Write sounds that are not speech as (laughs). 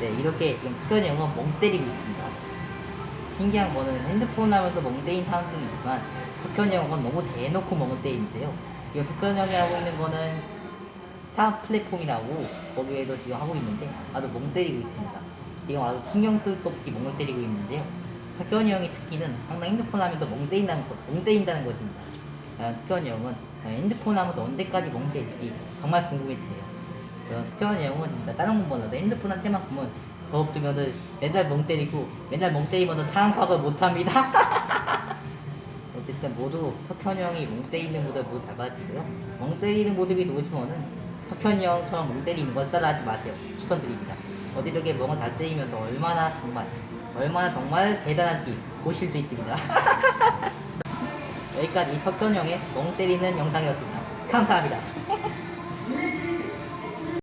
네, 이렇게 지금 석현이 형은 멍 때리고 있습니다. 신기한 거는 핸드폰 하면서 멍 때린 사람들은 있지만 석현이 형은 너무 대놓고 멍을 때리는데요. 이거 석현이 형이 하고 있는 거는 타 플랫폼이라고 거기에서 지금 하고 있는데 아주 멍 때리고 있습니다. 지금 아주 신경 쓸 수 없이 멍을 때리고 있는데요. 석현이 형의 특기는 항상 핸드폰 하면서 멍 때린다는 것, 멍 때린다는 것입니다. 과연 석현이 형은 핸드폰 하면서 언제까지 멍 때릴지 정말 궁금해지네요. 석현이 형은 진짜 다른 공부보다도 핸드폰 한 채만큼은 더 없으면은 맨날 멍 때리고 맨날 멍 때리면서 상황 파악을 못합니다. (laughs) 어쨌든 모두 석현이 형이 멍 때리는 모습 모두 잘 봐주고요. 멍 때리는 모습이 좋으시면은 석현이 형처럼 멍 때리는 걸 따라하지 마세요. 추천드립니다. 어디 저게 멍을 잘 때리면서 얼마나 정말 얼마나 정말 대단한지 보실 수 있습니다. (laughs) 여기까지 석현이 형의 멍 때리는 영상이었습니다. 감사합니다. (laughs)